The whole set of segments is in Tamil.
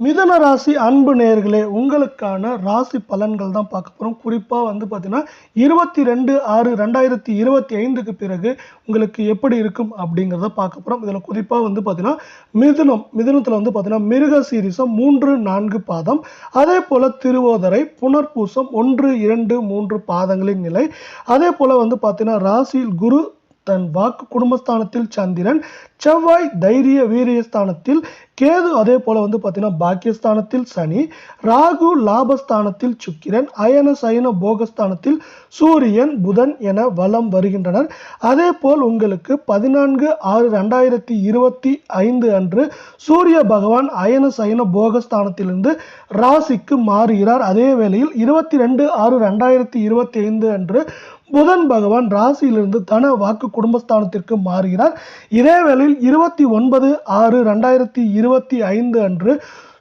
மிதன ராசி அன்பு நேர்களே உங்களுக்கான ராசி பலன்கள் தான் பார்க்க போகிறோம் குறிப்பாக வந்து பார்த்தீங்கன்னா இருபத்தி ரெண்டு ஆறு ரெண்டாயிரத்தி இருபத்தி ஐந்துக்கு பிறகு உங்களுக்கு எப்படி இருக்கும் அப்படிங்கிறத பார்க்க போகிறோம் இதில் குறிப்பாக வந்து பார்த்தீங்கன்னா மிதுனம் மிதுனத்தில் வந்து பார்த்தீங்கன்னா மிருக சீரிசம் மூன்று நான்கு பாதம். அதே போல் திருவோதரை புனர்பூசம் ஒன்று இரண்டு மூன்று பாதங்களின் நிலை. அதே போல் வந்து பார்த்தீங்கன்னா ராசியில் குரு தன் வாக்கு குடும்பஸ்தானத்தில் சந்திரன் செவ்வாய் தைரிய வீரியஸ்தானத்தில் கேது அதே போல் வந்து பார்த்தீங்கன்னா பாக்கியஸ்தானத்தில் சனி ராகு லாபஸ்தானத்தில் சுக்கிரன் அயன சயன போகஸ்தானத்தில் சூரியன் புதன் என வலம் வருகின்றனர். அதே போல் உங்களுக்கு பதினான்கு ஆறு ரெண்டாயிரத்தி இருபத்தி ஐந்து அன்று சூரிய பகவான் அயன சயன போகஸ்தானத்திலிருந்து ராசிக்கு மாறுகிறார். அதே வேளையில் இருபத்தி ரெண்டு ஆறு ரெண்டாயிரத்தி இருபத்தி ஐந்து அன்று புதன் பகவான் ராசியிலிருந்து தன வாக்கு குடும்பஸ்தானத்திற்கு மாறுகிறார். இதே வேளையில் இருபத்தி ஒன்பது ஆறு ரெண்டாயிரத்தி இருபத்தி ஐந்து அன்று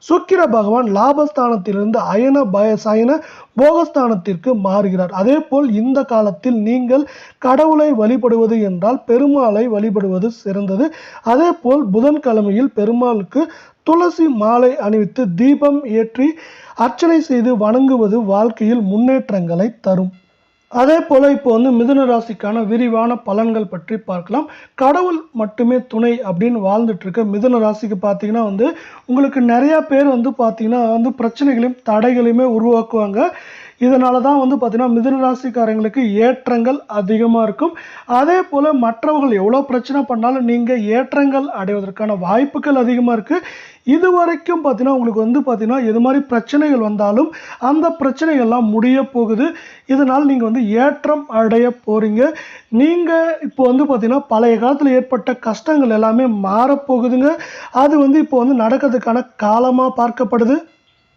சுக்கிர பகவான் லாபஸ்தானத்திலிருந்து அயன பயசயன போகஸ்தானத்திற்கு மாறுகிறார். அதே போல் இந்த காலத்தில் நீங்கள் கடவுளை வழிபடுவது என்றால் பெருமாளை வழிபடுவது சிறந்தது. அதே போல் புதன்கிழமையில் பெருமாளுக்கு துளசி மாலை அணிவித்து தீபம் ஏற்றி அர்ச்சனை செய்து வணங்குவது வாழ்க்கையில் முன்னேற்றங்களை தரும். அதே போல் இப்போ வந்து மிதுன ராசிக்கான விரிவான பலன்கள் பற்றி பார்க்கலாம். கடவுள் மட்டுமே துணை அப்படின்னு வாழ்ந்துட்டுருக்க மிதுன ராசிக்கு பார்த்தீங்கன்னா வந்து உங்களுக்கு நிறையா பேர் வந்து பார்த்தீங்கன்னா வந்து பிரச்சனைகளையும் தடைகளையுமே உருவாக்குவாங்க. இதனால தான் வந்து பார்த்திங்கன்னா மிதுன ராசிக்காரங்களுக்கு ஏற்றங்கள் அதிகமாக இருக்கும். அதே போல் மற்றவர்கள் எவ்வளோ பிரச்சனை பண்ணாலும் நீங்கள் ஏற்றங்கள் அடைவதற்கான வாய்ப்புகள் அதிகமாக இருக்குது இது வரைக்கும் பார்த்தீங்கன்னா உங்களுக்கு வந்து பார்த்தீங்கன்னா எது மாதிரி பிரச்சனைகள் வந்தாலும் அந்த பிரச்சனைகள்லாம் முடிய போகுது. இதனால் நீங்கள் வந்து ஏற்றம் அடைய போகிறீங்க நீங்கள் இப்போ வந்து பார்த்தீங்கன்னா பழைய காலத்தில் ஏற்பட்ட கஷ்டங்கள் எல்லாமே மாறப்போகுதுங்க. அது வந்து இப்போ வந்து நடக்கிறதுக்கான காலமாக பார்க்கப்படுது.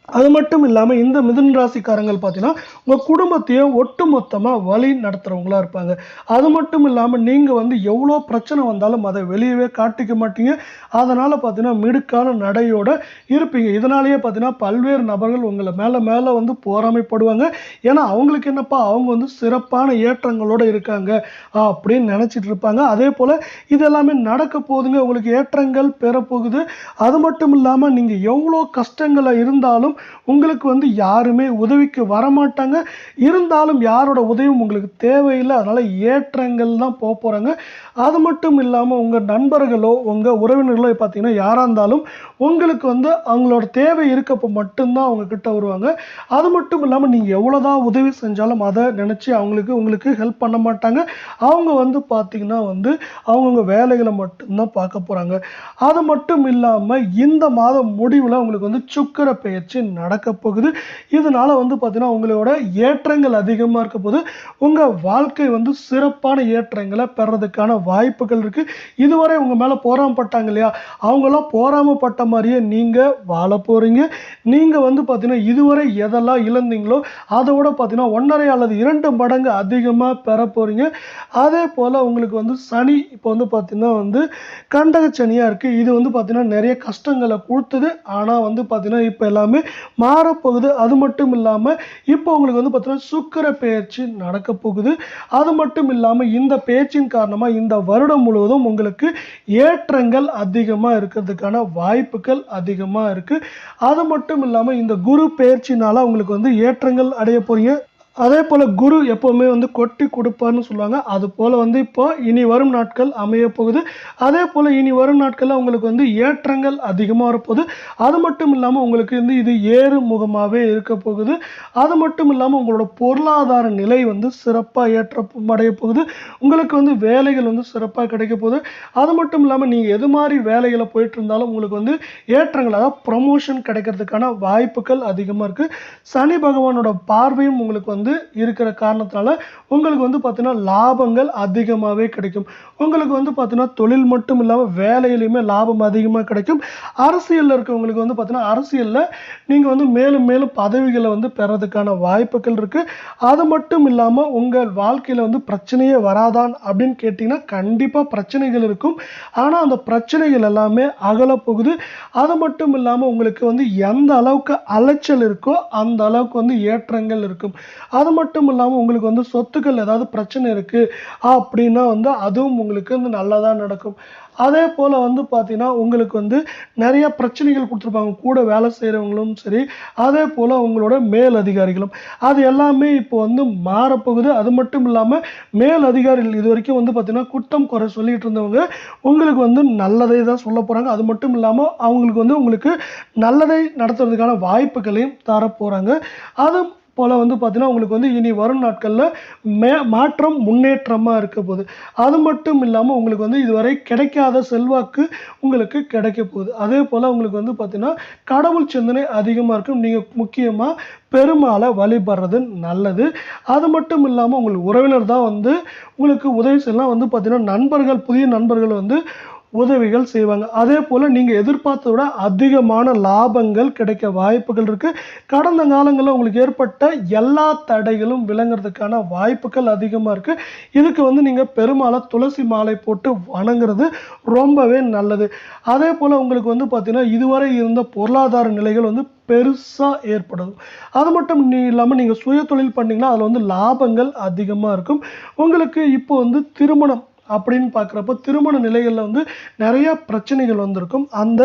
அது மட்டும் இல்லாமல் இந்த மிதுன் ராசிக்காரங்கள் பார்த்தீங்கன்னா உங்கள் குடும்பத்தையும் ஒட்டு மொத்தமாக வழி நடத்துகிறவங்களாக இருப்பாங்க. அது மட்டும் இல்லாமல் நீங்கள் வந்து எவ்வளோ பிரச்சனை வந்தாலும் அதை வெளியவே காட்டிக்க மாட்டீங்க. அதனால் பார்த்தீங்கன்னா மிடுக்கான நடையோடு இருப்பீங்க. இதனாலேயே பார்த்தீங்கன்னா பல்வேறு நபர்கள் உங்களை மேலே மேலே வந்து போராமைப்படுவாங்க. ஏன்னா அவங்களுக்கு என்னப்பா அவங்க வந்து சிறப்பான ஏற்றங்களோடு இருக்காங்க அப்படின்னு நினச்சிட்டு இருப்பாங்க. அதே போல் இது எல்லாமே நடக்க போகுதுங்க. உங்களுக்கு ஏற்றங்கள் பெறப்போகுது. அது மட்டும் இல்லாமல் நீங்கள் எவ்வளோ கஷ்டங்களை இருந்தாலும் உங்களுக்கு வந்து யாருமே உதவிக்கு வரமாட்டாங்க. இருந்தாலும் யாரோட உதவியும் உங்களுக்கு தேவையில்லை. அதனால் ஏற்றங்கள் தான் போக போகிறாங்க அது மட்டும் இல்லாமல் உங்கள் நண்பர்களோ உங்கள் உறவினர்களோ பார்த்தீங்கன்னா யாராக இருந்தாலும் உங்களுக்கு வந்து அவங்களோட தேவை இருக்கப்போ மட்டும்தான் அவங்க கிட்ட வருவாங்க. அது மட்டும் இல்லாமல் நீங்கள் எவ்வளோதான் உதவி செஞ்சாலும் அதை நினச்சி அவங்களுக்கு உங்களுக்கு ஹெல்ப் பண்ண மாட்டாங்க. அவங்க வந்து பார்த்தீங்கன்னா வந்து அவங்கவுங்க வேலைகளை மட்டும்தான் பார்க்க போகிறாங்க அது மட்டும் இல்லாமல் இந்த மாதம் முடிவில் உங்களுக்கு வந்து சுக்கர பெயர்ச்சி நடக்க போகுது. இதனால வந்து பார்த்தீங்கன்னா உங்களோட ஏற்றங்கள் அதிகமாக இருக்க போது உங்கள் வாழ்க்கை வந்து சிறப்பான ஏற்றங்களை பெறதுக்கான வாய்ப்புகள் இருக்குது இதுவரை உங்கள் மேலே போராமப்பட்டாங்க இல்லையா? அவங்களாம் போராமப்பட்ட மாதிரியே நீங்கள் வாழ போகிறீங்க நீங்கள் வந்து பார்த்தீங்கன்னா இதுவரை எதெல்லாம் இழந்தீங்களோ அதை விட பார்த்தீங்கன்னா ஒன்றரை அல்லது இரண்டு மடங்கு அதிகமாக பெற போகிறீங்க அதே போல் உங்களுக்கு வந்து சனி இப்போ வந்து பார்த்தீங்கன்னா வந்து கண்டக சனியாக இருக்குது இது வந்து பார்த்தீங்கன்னா நிறைய கஷ்டங்களை கொடுத்தது. ஆனால் வந்து பார்த்தீங்கன்னா இப்போ எல்லாமே மாறப்போகுது. அது மட்டும் இல்லாமல் இப்போ உங்களுக்கு வந்து பார்த்தீங்கன்னா சுக்கர பெயர்ச்சி நடக்க போகுது. அது மட்டும் இல்லாமல் இந்த பேச்சின் காரணமாக இந்த வருடம் முழுவதும் உங்களுக்கு ஏற்றங்கள் அதிகமாக இருக்கிறதுக்கான வாய்ப்புகள் அதிகமாக இருக்குது அது மட்டும் இல்லாமல் இந்த குரு பெயர்ச்சினால உங்களுக்கு வந்து ஏற்றங்கள் அடைய போகிறீங்க அதே போல் குரு எப்போவுமே வந்து கொட்டி கொடுப்பார்னு சொல்லுவாங்க. அது போல் வந்து இப்போ இனி வரும் நாட்கள் அமைய போகுது. அதே போல் இனி வரும் நாட்களில் உங்களுக்கு வந்து ஏற்றங்கள் அதிகமாக வரப்போகுது. அது மட்டும் இல்லாமல் உங்களுக்கு வந்து இது ஏறு முகமாகவே இருக்க போகுது. அது மட்டும் இல்லாமல் உங்களோட பொருளாதார நிலை வந்து சிறப்பாக ஏற்ற அடைய போகுது. உங்களுக்கு வந்து வேலைகள் வந்து சிறப்பாக கிடைக்க போகுது. அது மட்டும் இல்லாமல் நீங்கள் எது மாதிரி வேலைகளை போயிட்டு இருந்தாலும் உங்களுக்கு வந்து ஏற்றங்கள் அதாவது ப்ரமோஷன் கிடைக்கிறதுக்கான வாய்ப்புகள் அதிகமாக இருக்குது சனி பகவானோட பார்வையும் உங்களுக்கு வந்து வந்து இருக்கிற காரணத்தினால உங்களுக்கு வந்து பார்த்தீங்கன்னா லாபங்கள் அதிகமாகவே கிடைக்கும். உங்களுக்கு வந்து பார்த்தீங்கன்னா தொழில் மட்டும் இல்லாமல் வேலையிலையுமே லாபம் அதிகமாக கிடைக்கும். அரசியலில் இருக்கவங்களுக்கு வந்து பார்த்தீங்கன்னா அரசியலில் நீங்கள் வந்து மேலும் மேலும் பதவிகளை வந்து பெறதுக்கான வாய்ப்புகள் இருக்குது அது மட்டும் இல்லாமல் உங்கள் வாழ்க்கையில் வந்து பிரச்சனையே வராதான் அப்படின்னு கேட்டிங்கன்னா கண்டிப்பாக பிரச்சனைகள் இருக்கும். ஆனால் அந்த பிரச்சனைகள் எல்லாமே அகலப்போகுது. போகுது அது மட்டும் இல்லாமல் உங்களுக்கு வந்து எந்த அளவுக்கு அலைச்சல் இருக்கோ அந்த அளவுக்கு வந்து ஏற்றங்கள் இருக்கும். அது மட்டும் இல்லாமல் உங்களுக்கு வந்து சொத்துக்கள் ஏதாவது பிரச்சனை இருக்குது அப்படின்னா வந்து அதுவும் உங்களுக்கு வந்து நல்லதாக நடக்கும். அதே போல் வந்து பார்த்தீங்கன்னா உங்களுக்கு வந்து நிறைய பிரச்சனைகள் கொடுத்துருப்பாங்க. கூட வேலை செய்கிறவங்களும் சரி அதே போல் உங்களோட மேல் அதிகாரிகளும். அது எல்லாமே இப்போ வந்து மாறப்போகுது. அது மட்டும் இல்லாமல் மேல் அதிகாரிகள் இது வரைக்கும் வந்து பார்த்திங்கன்னா குற்றம் குறை சொல்லிகிட்டு இருந்தவங்க உங்களுக்கு வந்து நல்லதை தான் சொல்ல போகிறாங்க அது மட்டும் இல்லாமல் அவங்களுக்கு வந்து உங்களுக்கு நல்லதை நடத்துறதுக்கான வாய்ப்புகளையும் தர போகிறாங்க அது போல் வந்து பார்த்திங்கன்னா உங்களுக்கு வந்து இனி வரும் நாட்களில் மே மாற்றம் முன்னேற்றமாக இருக்க போகுது. அது மட்டும் இல்லாமல் உங்களுக்கு வந்து இதுவரை கிடைக்காத செல்வாக்கு உங்களுக்கு கிடைக்க போகுது. அதே போல் உங்களுக்கு வந்து பார்த்திங்கன்னா கடவுள் சிந்தனை அதிகமாக இருக்கும். நீங்கள் முக்கியமாக பெருமாளை வழிபடுறது நல்லது. அது மட்டும் இல்லாமல் உங்களுக்கு உறவினர் தான் வந்து உங்களுக்கு உதவி செய்யலாம். வந்து பார்த்திங்கன்னா நண்பர்கள் புதிய நண்பர்கள் வந்து உதவிகள் செய்வாங்க. அதே போல் நீங்கள் எதிர்பார்த்த விட அதிகமான லாபங்கள் கிடைக்க வாய்ப்புகள் இருக்குது கடந்த காலங்களில் உங்களுக்கு ஏற்பட்ட எல்லா தடைகளும் விளங்குறதுக்கான வாய்ப்புகள் அதிகமாக இருக்குது இதுக்கு வந்து நீங்கள் பெருமாளை துளசி மாலை போட்டு வணங்குறது ரொம்பவே நல்லது. அதே போல் உங்களுக்கு வந்து பார்த்திங்கன்னா இதுவரை இருந்த பொருளாதார நிலைகள் வந்து பெருசாக ஏற்படும். அது மட்டும் இல்லாமல் நீங்கள் சுய தொழில் பண்ணிங்கன்னா அதில் வந்து லாபங்கள் அதிகமாக இருக்கும். உங்களுக்கு இப்போ வந்து திருமணம் அப்படின்னு பார்க்குறப்ப திருமண நிலைகளில் வந்து நிறையா பிரச்சனைகள் வந்திருக்கும். அந்த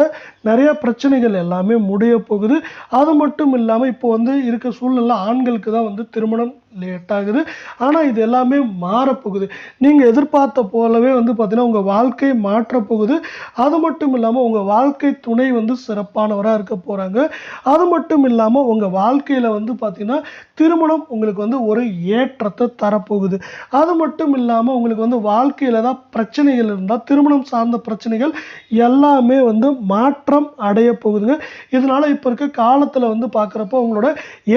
நிறையா பிரச்சனைகள் எல்லாமே முடிய போகுது. அது மட்டும் இல்லாமல் இப்போ வந்து இருக்க சூழ்நிலை ஆண்களுக்கு தான் வந்து திருமணம் லேட் ஆகுது. ஆனால் இது எல்லாமே மாறப்போகுது நீங்கள் எதிர்பார்த்த போலவே வந்து பார்த்தீங்கன்னா உங்கள் வாழ்க்கை மாற்றப்போகுது அது மட்டும் இல்லாமல் உங்கள் வாழ்க்கை துணை வந்து சிறப்பானவராக இருக்க போகிறாங்க அது மட்டும் இல்லாமல் உங்கள் வாழ்க்கையில் வந்து பார்த்தீங்கன்னா திருமணம் உங்களுக்கு வந்து ஒரு ஏற்றத்தை தரப்போகுது. அது மட்டும் இல்லாமல் உங்களுக்கு வந்து வாழ்க்கையில் தான் பிரச்சனைகள் இருந்தால் திருமணம் சார்ந்த பிரச்சனைகள் எல்லாமே வந்து மாற்றம் அடைய போகுதுங்க. இதனால் இப்போ இருக்க காலத்தில் வந்து பார்க்குறப்போ உங்களோட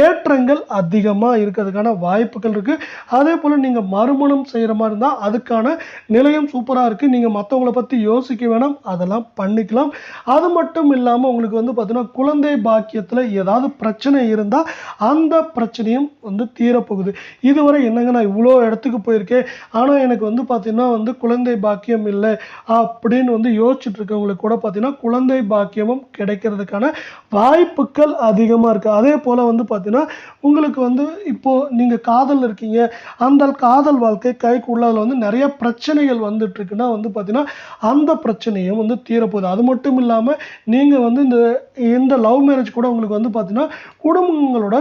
ஏற்றங்கள் அதிகமாக இருக்கிறதுக்கான வாய்ப்புகள் இருக்குது அதே போல் நீங்கள் மறுமணம் செய்கிற மாதிரி இருந்தால் அதுக்கான நிலையம் சூப்பராக இருக்குது நீங்கள் மற்றவங்கள பற்றி யோசிக்க வேணாம். அதெல்லாம் பண்ணிக்கலாம். அது மட்டும் இல்லாமல் உங்களுக்கு வந்து பார்த்தீங்கன்னா குழந்தை பாக்கியத்தில் ஏதாவது பிரச்சனை இருந்தால் அந்த பிரச்சனையும் வந்து தீரப்போகுது. இதுவரை என்னங்க நான் இவ்வளோ இடத்துக்கு போயிருக்கேன். ஆனால் எனக்கு வந்து பார்த்திங்கன்னா வந்து குழந்தை பாக்கியம் இல்லை அப்படின்னு வந்து யோசிச்சுட்டு இருக்கவங்களுக்கு கூட பார்த்தீங்கன்னா குழந்தை பாக்கியமும் கிடைக்கிறதுக்கான வாய்ப்புகள் அதிகமாக இருக்குது அதே போல் வந்து பார்த்திங்கன்னா உங்களுக்கு வந்து இப்போது நீங்கள் காதல் இருக்கீங்க அந்த காதல் வாழ்க்கை கைக்குள்ள அதில் வந்து நிறைய பிரச்சனைகள் வந்துட்டு இருக்குன்னா வந்து பார்த்தீங்கன்னா அந்த பிரச்சனையும் வந்து தீரப்போகுது. அது மட்டும் இல்லாமல் நீங்கள் வந்து இந்த இந்த லவ் மேரேஜ் கூட உங்களுக்கு வந்து பார்த்தீங்கன்னா குடும்பங்களோட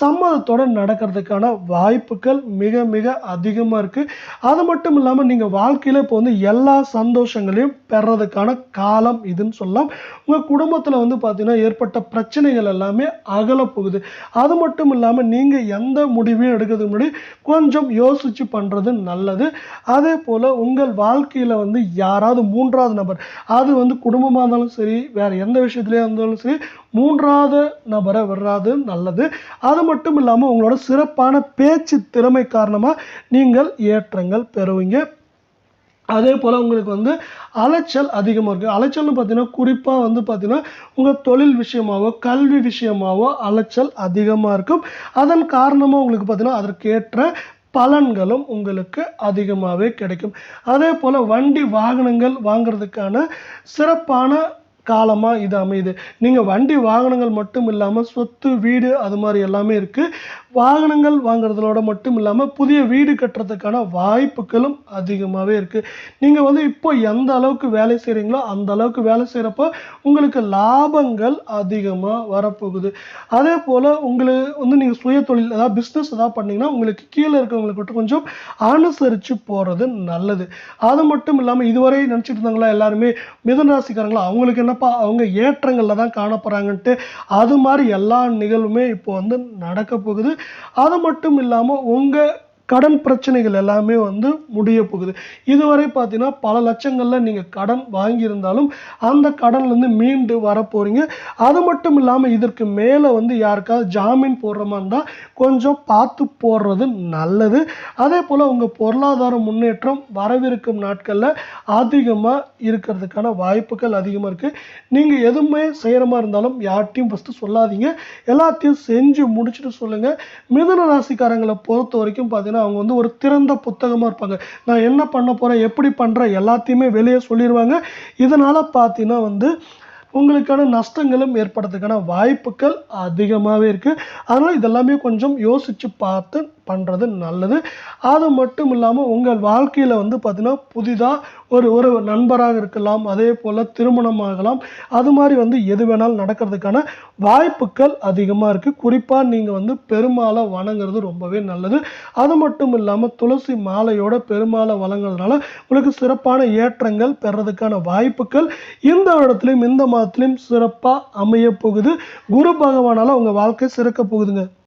சம்மதத்தோட நடக்கிறதுக்கான வாய்ப்புகள் மிக மிக அதிகமாக இருக்குது அது மட்டும் இல்லாமல் நீங்கள் வாழ்க்கையில் இப்போ வந்து எல்லா சந்தோஷங்களையும் பெறதுக்கான காலம் இதுன்னு சொல்லலாம். உங்கள் குடும்பத்தில் வந்து பார்த்தீங்கன்னா ஏற்பட்ட பிரச்சனைகள் எல்லாமே அகலப் போகுது அது மட்டும் இல்லாமல் நீங்கள் எந்த முடிவையும் எடுக்கிறதுக்கு முன்னாடி கொஞ்சம் யோசிச்சு பண்ணுறது நல்லது. அதே போல் உங்கள் வாழ்க்கையில் வந்து யாராவது மூன்றாவது நபர் அது வந்து குடும்பமாக இருந்தாலும் சரி வேறு எந்த விஷயத்துலையா இருந்தாலும் சரி மூன்றாவது நபரை விடுறது நல்லது. அது மட்டும் இல்லாமல் உங்களோட சிறப்பான பேச்சு திறமை காரணமாக நீங்கள் ஏற்றங்கள் பெறுவீங்க. அதே போல் உங்களுக்கு வந்து அலைச்சல் அதிகமாக இருக்குது அலைச்சல்னு பார்த்தீங்கன்னா குறிப்பாக வந்து பார்த்தீங்கன்னா உங்கள் தொழில் விஷயமாவோ கல்வி விஷயமாவோ அலைச்சல் அதிகமாக இருக்கும். அதன் காரணமாக உங்களுக்கு பார்த்தீங்கன்னா அதற்கேற்ற பலன்களும் உங்களுக்கு அதிகமாகவே கிடைக்கும். அதே போல் வண்டி வாகனங்கள் வாங்குறதுக்கான சிறப்பான காலமாக இது அமையுது. நீங்கள் வண்டி வாகனங்கள் மட்டும் இல்லாமல் சொத்து வீடு அது மாதிரி எல்லாமே இருக்குது வாகனங்கள் வாங்குறதோட மட்டும் இல்லாமல் புதிய வீடு கட்டுறதுக்கான வாய்ப்புகளும் அதிகமாகவே இருக்குது நீங்கள் வந்து இப்போ எந்த அளவுக்கு வேலை செய்கிறீங்களோ அந்த அளவுக்கு வேலை செய்கிறப்போ உங்களுக்கு லாபங்கள் அதிகமாக வரப்போகுது. அதே போல் உங்களுக்கு வந்து நீங்கள் சுய தொழில் அதாவது பிஸ்னஸ் ஏதாவது பண்ணிங்கன்னா உங்களுக்கு கீழே இருக்கவங்களுக்கு மட்டும் கொஞ்சம் அனுசரித்து போகிறது நல்லது. அது மட்டும் இல்லாமல் இதுவரை நினச்சிட்டு இருந்தாங்களா எல்லாருமே மிதனராசிக்காரங்களா அவங்களுக்கு என்னப்பா அவங்க ஏற்றங்களில் தான் காணப்படுறாங்கன்ட்டு அது மாதிரி எல்லா நிகழ்வுமே இப்போ வந்து நடக்க போகுது. அது மட்டும் இல்லாமல் உங்கள் கடன் பிரச்சனைகள் எல்லாமே வந்து முடிய போகுது. இதுவரை பார்த்தீங்கன்னா பல லட்சங்களில் நீங்கள் கடன் வாங்கியிருந்தாலும் அந்த கடன்லேருந்து மீண்டு வர போகிறீங்க அது மட்டும் இல்லாமல் இதற்கு மேலே வந்து யாருக்காவது ஜாமீன் போடுற மாதிரி இருந்தால் கொஞ்சம் பார்த்து போடுறது நல்லது. அதே போல் உங்கள் பொருளாதார முன்னேற்றம் வரவிருக்கும் நாட்களில் அதிகமாக இருக்கிறதுக்கான வாய்ப்புகள் அதிகமாக இருக்குது நீங்கள் எதுவுமே செய்கிற மாதிரி இருந்தாலும் யார்ட்டையும் ஃபஸ்ட்டு சொல்லாதீங்க. எல்லாத்தையும் செஞ்சு முடிச்சுட்டு சொல்லுங்கள் மிதன ராசிக்காரங்களை பொறுத்த வரைக்கும் பார்த்தீங்கன்னா அவங்க வந்து ஒரு திறந்த புத்தகமாக இருப்பாங்க. நான் என்ன பண்ண போகிறேன் எப்படி பண்ணுறேன் எல்லாத்தையுமே வெளியே சொல்லிடுவாங்க இதனால் பார்த்தீங்கன்னா வந்து உங்களுக்கான நஷ்டங்களும் ஏற்படுறதுக்கான வாய்ப்புகள் அதிகமாகவே இருக்குது அதனால் இதெல்லாமே கொஞ்சம் யோசித்து பார்த்து பண்ணுறது நல்லது. அது மட்டும் இல்லாமல் உங்கள் வாழ்க்கையில் வந்து பார்த்தீங்கன்னா புதிதாக ஒரு ஒரு நண்பராக இருக்கலாம் அதே போல் திருமணமாகலாம் அது மாதிரி வந்து எது வேணாலும் நடக்கிறதுக்கான வாய்ப்புகள் அதிகமாக இருக்குது குறிப்பாக நீங்கள் வந்து பெருமாளை வணங்குறது ரொம்பவே நல்லது. அது மட்டும் இல்லாமல் துளசி மாலையோட பெருமாளை வழங்குறதுனால உங்களுக்கு சிறப்பான ஏற்றங்கள் பெறதுக்கான வாய்ப்புகள் இந்த இடத்துலையும் இந்த மாதத்துலையும் சிறப்பாக அமைய போகுது. குரு பகவானால் உங்கள் வாழ்க்கை சிறக்க போகுதுங்க.